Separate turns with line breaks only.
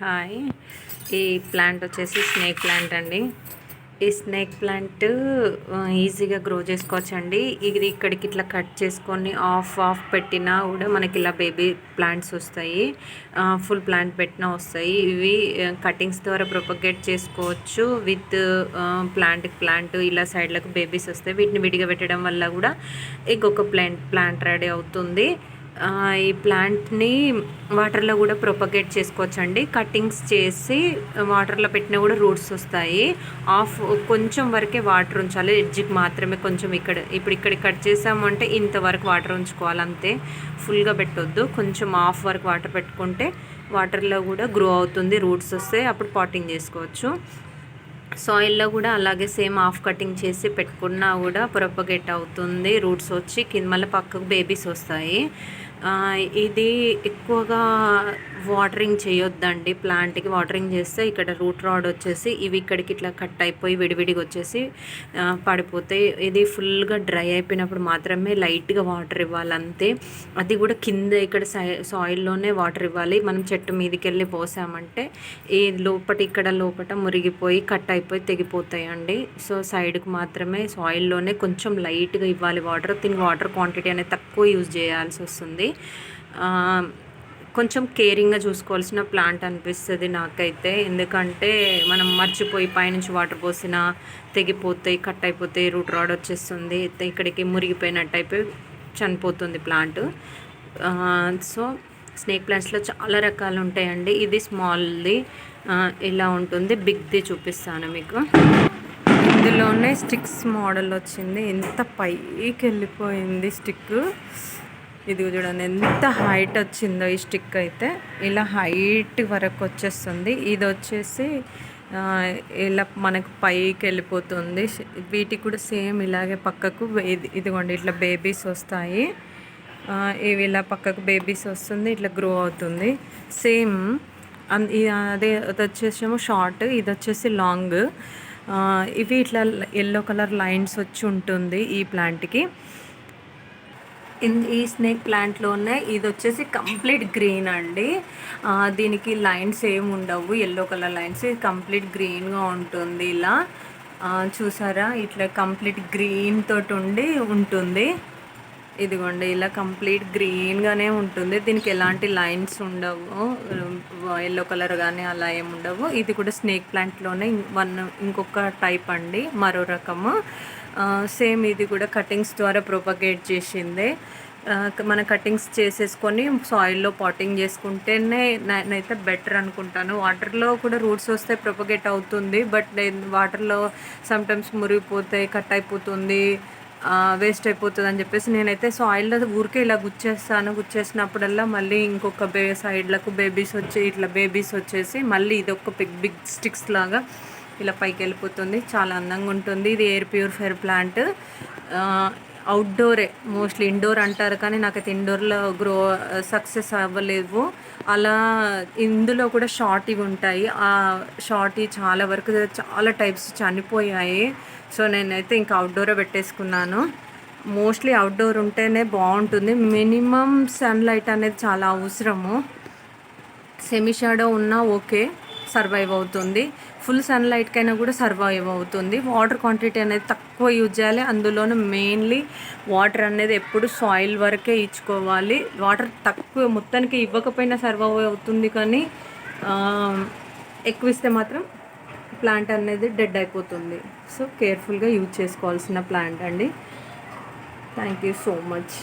Hi. ఈ plant వచ్చేసి snake plant అండి. ఈ స్నేక్ ప్లాంట్ ఈజీగా గ్రో చేసుకోవచ్చండి. ఇది ఇక్కడికి ఇట్లా కట్ చేసుకొని ఆఫ్ ఆఫ్ పెట్టినా కూడా మనకి ఇలా బేబీ ప్లాంట్స్ వస్తాయి. ఫుల్ ప్లాంట్ పెట్టినా వస్తాయి. ఇవి కటింగ్స్ ద్వారా ప్రొపగేట్ చేసుకోవచ్చు. విత్ ప్లాంట్ ప్లాంట్ ఇలా సైడ్లకు బేబీస్ వస్తాయి. వీటిని విడిగా పెట్టడం వల్ల కూడా ఇంకొక ప్లాంట్ ప్లాంట్ రెడీ అవుతుంది. ఈ ప్లాంట్ని వాటర్లో కూడా ప్రొపగేట్ చేసుకోవచ్చు అండి కటింగ్స్ చేసి వాటర్లో పెట్టినా కూడా రూట్స్ వస్తాయి. ఆఫ్ కొంచెం వరకే వాటర్ ఉంచాలి. ఎడ్జ్కి మాత్రమే కొంచెం ఇక్కడ ఇప్పుడు ఇక్కడ కట్ చేసామంటే ఇంతవరకు వాటర్ ఉంచుకోవాలి అంతే. ఫుల్గా పెట్టొద్దు. కొంచెం ఆఫ్ వరకు వాటర్ పెట్టుకుంటే వాటర్లో కూడా గ్రో అవుతుంది రూట్స్ వస్తే అప్పుడు పాటింగ్ చేసుకోవచ్చు. సాయిల్లో కూడా అలాగే సేమ్ ఆఫ్ కటింగ్ చేసి పెట్టుకున్నా కూడా ప్రొపగేట్ అవుతుంది. రూట్స్ వచ్చి కింద మళ్ళీ పక్కకు బేబీస్ వస్తాయి. ఇది ఎక్కువగా వాటరింగ్ చేయొద్దండి. ప్లాంట్కి వాటరింగ్ చేస్తే ఇక్కడ రూట్ రాడ్ వచ్చేసి ఇవి ఇక్కడికి ఇట్లా కట్ అయిపోయి విడివిడిగా వచ్చేసి పడిపోతాయి ఇది ఫుల్గా డ్రై అయిపోయినప్పుడు మాత్రమే లైట్గా వాటర్ ఇవ్వాలి అంతే అది కూడా కింద ఇక్కడ సాయిల్లోనే వాటర్ ఇవ్వాలి. మనం చెట్టు మీదకి వెళ్ళి పోసామంటే ఈ లోపట ఇక్కడ లోపట మురిగిపోయి కట్ అయిపోయి తెగిపోతాయండి. సో సైడ్కి మాత్రమే సాయిల్లోనే కొంచెం లైట్గా ఇవ్వాలి వాటర్. దీనికి వాటర్ క్వాంటిటీ అనేది తక్కువ యూజ్ చేయాల్సి వస్తుంది. కొంచెం కేరింగ్గా చూసుకోవాల్సిన ప్లాంట్ అనిపిస్తుంది నాకైతే. ఎందుకంటే మనం మర్చిపోయి పైనుంచి వాటర్ పోసినా తెగిపోతాయి కట్ అయిపోతాయి రూట్ రాడ్ వచ్చేస్తుంది. ఇక్కడికి మురిగిపోయినట్టు అయిపోయి చనిపోతుంది ప్లాంట్. సో స్నేక్ ప్లాంట్స్లో చాలా రకాలు ఉంటాయండి. ఇది స్మాల్ది. ఇలా ఉంటుంది. బిగ్ది చూపిస్తాను మీకు. ఇందులోనే స్టిక్స్ మోడల్ వచ్చింది. ఎంత పైకి వెళ్ళిపోయింది స్టిక్ ఇది చూడండి ఎంత హైట్ వచ్చిందో ఈ స్టిక్ అయితే. ఇలా హైట్ వరకు వచ్చేస్తుంది. ఇది వచ్చేసి ఇలా మనకు పైకి వెళ్ళిపోతుంది. వీటికి కూడా సేమ్ ఇలాగే పక్కకు ఇది ఇదిగోండి ఇట్లా బేబీస్ వస్తాయి. ఇవి ఇలా పక్కకు బేబీస్ వస్తుంది ఇట్లా గ్రో అవుతుంది. సేమ్ అన్- అదే అది వచ్చేసేమో షార్ట్ ఇది వచ్చేసి లాంగ్ ఇవి ఇట్లా ఎల్లో కలర్ లైన్స్ వచ్చి ఉంటుంది ఈ ప్లాంట్కి ఈ స్నేక్ ప్లాంట్లోనే ఇది వచ్చేసి కంప్లీట్ గ్రీన్ అండి. దీనికి లైన్స్ ఏమి ఉండవు. Yellow colour lines. ఇది కంప్లీట్ గ్రీన్గా ఉంటుంది ఇలా. చూసారా? ఇట్లా కంప్లీట్ గ్రీన్ తోటి ఉండి ఉంటుంది. ఇదిగోండి ఇలా కంప్లీట్ గ్రీన్గానే ఉంటుంది. దీనికి ఎలాంటి లైన్స్ ఉండవు. ఎల్లో కలర్ కానీ అలా ఏమి ఉండవు. ఇది కూడా స్నేక్ ప్లాంట్లోనే వన్ ఇంకొక టైప్ అండి. మరో రకము. సేమ్ ఇది కూడా కటింగ్స్ ద్వారా ప్రొపగేట్ చేసిందే. మన కటింగ్స్ చేసేసుకొని సాయిల్లో పాటింగ్ చేసుకుంటేనే నేనైతే బెటర్ అనుకుంటాను. వాటర్లో కూడా రూట్స్ వస్తే ప్రొపగేట్ అవుతుంది బట్ వాటర్లో సమ్టైమ్స్ మురిగిపోతాయి కట్ అయిపోతుంది వేస్ట్ అయిపోతుంది అని చెప్పేసి నేనైతే సాయిల్లో ఊరికే ఇలా గుచ్చేస్తాను. గుచ్చేసినప్పుడల్లా మళ్ళీ ఇంకొక బే సైడ్లకు బేబీస్ వచ్చి ఇట్లా బేబీస్ వచ్చేసి మళ్ళీ ఇది ఒక బిగ్ బిగ్ స్టిక్స్ లాగా ఇలా పైకి వెళ్ళిపోతుంది. చాలా అందంగా ఉంటుంది. ఇది ఎయిర్ ప్యూరిఫైర్ ప్లాంట్ అవుట్డోరే మోస్ట్లీ ఇండోర్ అంటారు కానీ నాకైతే ఇండోర్లో గ్రో సక్సెస్ అవ్వలేవు. అలా ఇందులో కూడా షార్ట్ ఇవి ఉంటాయి. ఆ షార్ట్ చాలా వరకు చాలా టైప్స్ చనిపోయాయి. సో నేనైతే ఇంకా అవుట్డోరే పెట్టేసుకున్నాను. మోస్ట్లీ అవుట్డోర్ ఉంటేనే బాగుంటుంది. మినిమం సన్లైట్ అనేది చాలా అవసరము. సెమీ షాడో ఉన్నా ఓకే. సర్వైవ్ అవుతుంది. ఫుల్ సన్లైట్కైనా కూడా సర్వైవ్ అవుతుంది. వాటర్ క్వాంటిటీ అనేది తక్కువ యూజ్ చేయాలి. అందులోనూ మెయిన్లీ వాటర్ అనేది ఎప్పుడు సాయిల్ వరకే ఇచ్చుకోవాలి. వాటర్ తక్కువ మొత్తానికి ఇవ్వకపోయినా సర్వైవ్ అవుతుంది కానీ ఎక్కువ ఇస్తే మాత్రం ప్లాంట్ అనేది డెడ్ అయిపోతుంది. సో కేర్ఫుల్గా యూజ్ చేసుకోవాల్సిన ప్లాంట్ అండి. Thank you so much